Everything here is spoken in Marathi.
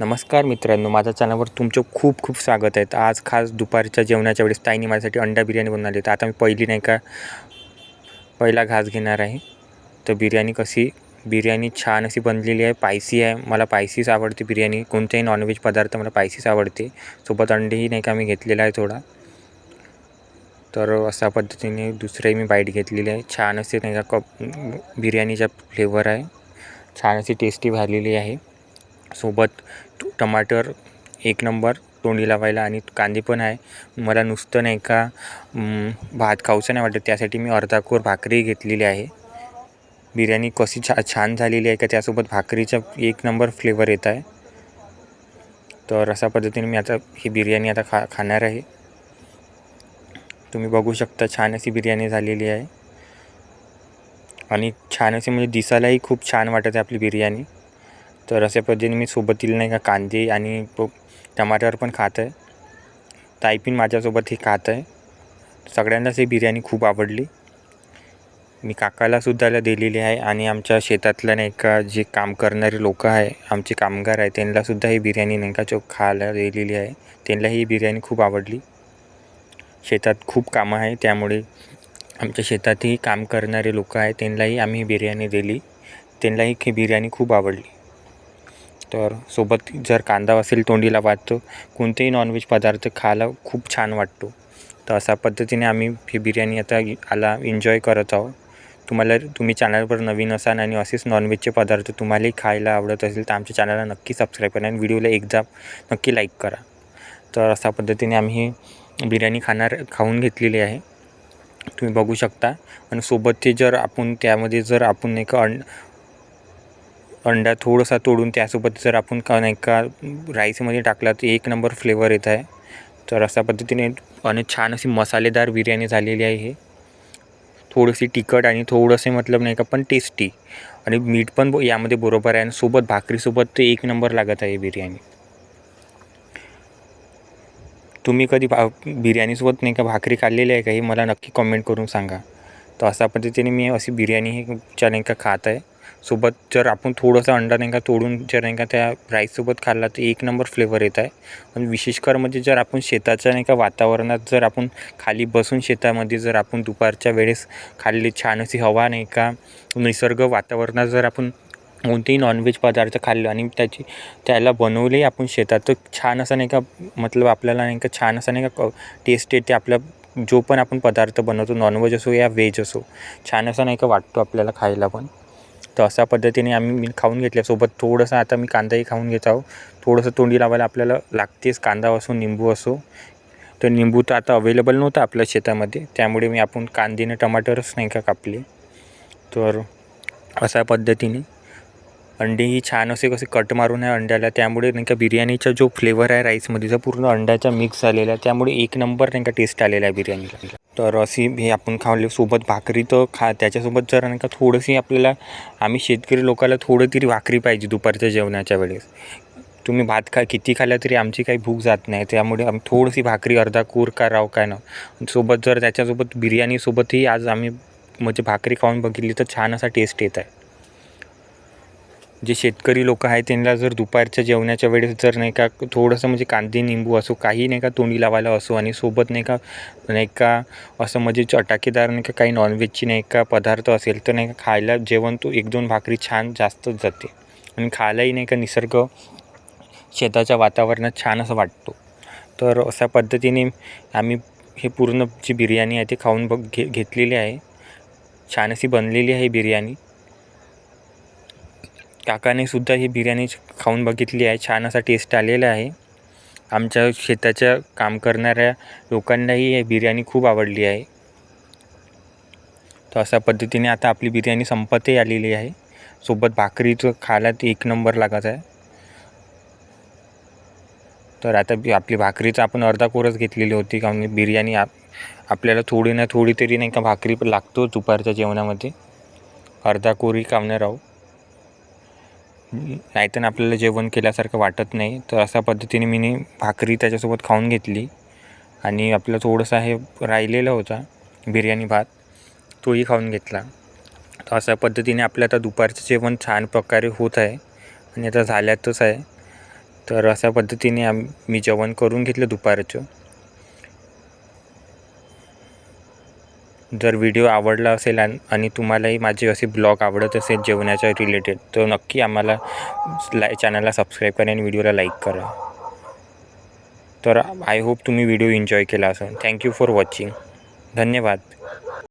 नमस्कार मित्रांनो माझ्या चॅनलवर तुमचं खूप खूप स्वागत आहे. आज खास दुपारच्या जेवणाच्या वेळेस ताईने माझ्यासाठी अंडा बिर्याणी बनवली तर आता मी पहिली नाही का पहिला घास घेणार आहे. तर बिर्याणी कशी बिर्याणी छान अशी बनलेली आहे पायसी आहे. मला पायसीच आवडते बिर्याणी. कोणत्याही नॉनव्हेज पदार्थ मला पायसीच आवडते. सोबत अंडेही नाही का मी घेतलेला आहे थोडा. तर अशा पद्धतीने दुसरंही मी बाईट घेतलेली आहे. छान असे नाही का कप बिर्याणीचा फ्लेवर आहे. छान अशी टेस्टी झालेली आहे. सोबत टमाटर एक नंबर तोंडी लावायला आणि कांदे पण आहे. मला नुसतं नाही का भात खाऊचं नाही वाटत. त्यासाठी मी अर्धाकोर भाकरी घेतलेली आहे. बिर्याणी कशी छा छान झालेली आहे का त्यासोबत भाकरीचा एक नंबर फ्लेवर येत आहे. तर अशा पद्धतीने मी आता ही बिर्याणी आता खा खाणार आहे. तुम्ही बघू शकता छान अशी बिर्याणी झालेली आहे. आणि छान अशी म्हणजे दिसायलाही खूप छान वाटत आहे आपली बिर्याणी. तर अशा पद्धतीने मी सोबतील नाही का कांदे आणि प- टमाटर पण खात आहे. ताई पण माझ्यासोबत हे खात आहे. सगळ्यांनाच ही बिर्याणी खूप आवडली. मी काकालासुद्धा दिलेली आहे आणि आमच्या शेतातल्या नाही का जे काम करणारे लोक आहे आमचे कामगार आहे त्यांनासुद्धा ही बिर्याणी नाही का जो खायला दिलेली आहे त्यांना ही बिर्याणी खूप आवडली. शेतात खूप कामं आहे त्यामुळे आमच्या शेतातही काम करणारे लोक आहे त्यांनाही आम्ही बिर्याणी दिली. त्यांनाही ही बिर्याणी खूप आवडली. तर सोबत जर कांदा असेल तोंडीला वाटतो कोणतेही नॉनव्हेज पदार्थ खायला खूप छान वाटतो. तर अशा पद्धतीने आम्ही ही बिर्याणी आता आला एन्जॉय करत आहोत. तुम्हाला तुम्ही चॅनलवर नवीन असाल आणि असेच नॉनव्हेजचे पदार्थ तुम्हालाही खायला आवडत असेल तर आमच्या चॅनलला नक्की सबस्क्राईब करा आणि व्हिडिओला एकदा नक्की लाईक करा. तर अशा पद्धतीने आम्ही ही बिर्याणी खाणार खाऊन घेतलेली आहे. तुम्ही बघू शकता. आणि सोबत ते जर आपण त्यामध्ये जर आपण एक अंड अंडा थोडासा तोडून त्यासोबत जर आपण का नाही का राईसमध्ये टाकला तर एक नंबर फ्लेवर येत आहे. तर अशा पद्धतीने आणि छान अशी मसालेदार बिर्याणी झालेली आहे हे. थोडीशी तिखट आणि थोडंसे मतलब नाही का पण टेस्टी आणि मीठ पण यामध्ये बरोबर आहे आणि सोबत भाकरीसोबत ते एक नंबर लागत आहे बिर्याणी. तुम्ही कधी भा बिर्याणीसोबत नाही का भाकरी खाल्लेली आहे का हे मला नक्की कमेंट करून सांगा. तर अशा पद्धतीने मी अशी बिर्याणी ही च्या नाही का खात आहे. सोबत जर आपण थोडंसं अंडा नाही का तोडून जर नाही का त्या राईससोबत खाल्ला तर एक नंबर फ्लेवर येत आहे. आणि विशेषकर म्हणजे जर आपण शेताच्या नाही का वातावरणात जर आपण खाली बसून शेतामध्ये जर आपण दुपारच्या वेळेस खाल्ली छान अशी हवा नाही का निसर्ग वातावरणात जर आपण कोणतेही नॉनव्हेज पदार्थ खाल्लं आणि त्याची त्याला बनवलेही आपण शेतात तर छान असं नाही का मतलब आपल्याला नाही का छान असं नाही का टेस्ट येते आपल्या जो पण आपण पदार्थ बनवतो नॉनव्हेज असो या व्हेज असो छान असं नाही का वाटतो आपल्याला खायला पण. तर अशा पद्धतीने आम्ही मी खाऊन घेतल्यासोबत थोडंसं आता मी कांदाही खाऊन घेत आहो. थोडंसं तोंडी लावायला आपल्याला लागतेच. कांदा असो निंबू असो. तर निंबू तर आता अवेलेबल नव्हतं आपल्या शेतामध्ये. त्यामुळे मी आपण कांदे टमाटरच नाही का कापले? तर अशा पद्धतीने अंडी ही छान असे कसे कट मारून आहे अंड्याला. त्यामुळे नाही का बिर्याणीचा जो फ्लेवर आहे राईसमध्ये जो पूर्ण अंड्याचा मिक्स झालेला आहे. त्यामुळे एक नंबर नाही का टेस्ट आलेला आहे बिर्याणीला. तर अशी हे आपण खावले सोबत भाकरी तर खा त्याच्यासोबत जर नाही का थोडंशी आपल्याला आम्ही शेतकरी लोकाला थोडं तरी भाकरी पाहिजे दुपारच्या जेवणाच्या वेळेस. तुम्ही भात खा किती खाल्ला तरी आमची काही भूक जात नाही. त्यामुळे आम्ही थोडीशी भाकरी अर्धा कूर का राव काय ना सोबत जर त्याच्यासोबत बिर्याणीसोबतही आज आम्ही म्हणजे भाकरी खाऊन बघितली तर छान असा टेस्ट येत आहे. जे शेतकरी लोक आहेत त्यांना जर दुपारच्या जेवणाच्या वेळेस जर नाही का थोडंसं म्हणजे कांदे निंबू असो काही नाही का तोंडी लावायला असो आणि सोबत नाही का नाही का असं म्हणजे चटाकेदार नाही का काही नॉनव्हेजची नाही का पदार्थ असेल तर नाही का खायला जेवण तो एक दोन भाकरी छान जास्तच जाते. आणि खायलाही नाही का निसर्ग शेताच्या वातावरणात छान असं वाटतो. तर अशा पद्धतीने आम्ही हे पूर्ण जी बिर्याणी आहे ती खाऊन बघ घे घेतलेली आहे. छान अशी बनलेली आहे बिर्याणी. काकाने सुद्धा ही बिर्याणी खाऊन बघितली आहे. छान असा टेस्ट आलेला आहे. आमच्या शेताच्या काम करणाऱ्या लोकांनाही ही बिर्याणी खूप आवडली आहे. तर अशा पद्धतीने आता आपली बिर्याणी संपतही आलेली आहे. सोबत भाकरीचं खायला ते एक नंबर लागत आहे. तर आता आपली भाकरीचं आपण अर्धा कोरच घेतलेली होती. कारण बिर्याणी आप आपल्याला थोडी ना थोडी तरी नाही का भाकरी पण लागतो दुपारच्या जेवणामध्ये. अर्धा कोरी कामणार आहो नाहीतर आपल्याला जेवण केल्यासारखं वाटत नाही. तर अशा पद्धतीने मी भाकरी त्याच्यासोबत खाऊन घेतली. आणि आपलं थोडंसं हे राहिलेलं होता बिर्याणी भात तोही खाऊन घेतला. तर अशा पद्धतीने आपलं आता दुपारचं जेवण छान प्रकारे होत आहे. आणि आता झाल्यातच आहे. तर अशा पद्धतीने आम मी जेवण करून घेतलं दुपारचं. जर व्हिडिओ आवडला असेल आणि आणि तुम्हालाही माझे असे ब्लॉग आवडत असेल जेवणाच्या रिलेटेड तर नक्की आम्हाला लाय चॅनलला सबस्क्राईब करा आणि व्हिडिओला लाईक करा. तर आय होप तुम्ही व्हिडिओ एन्जॉय केला असेल. Thank you for watching. धन्यवाद.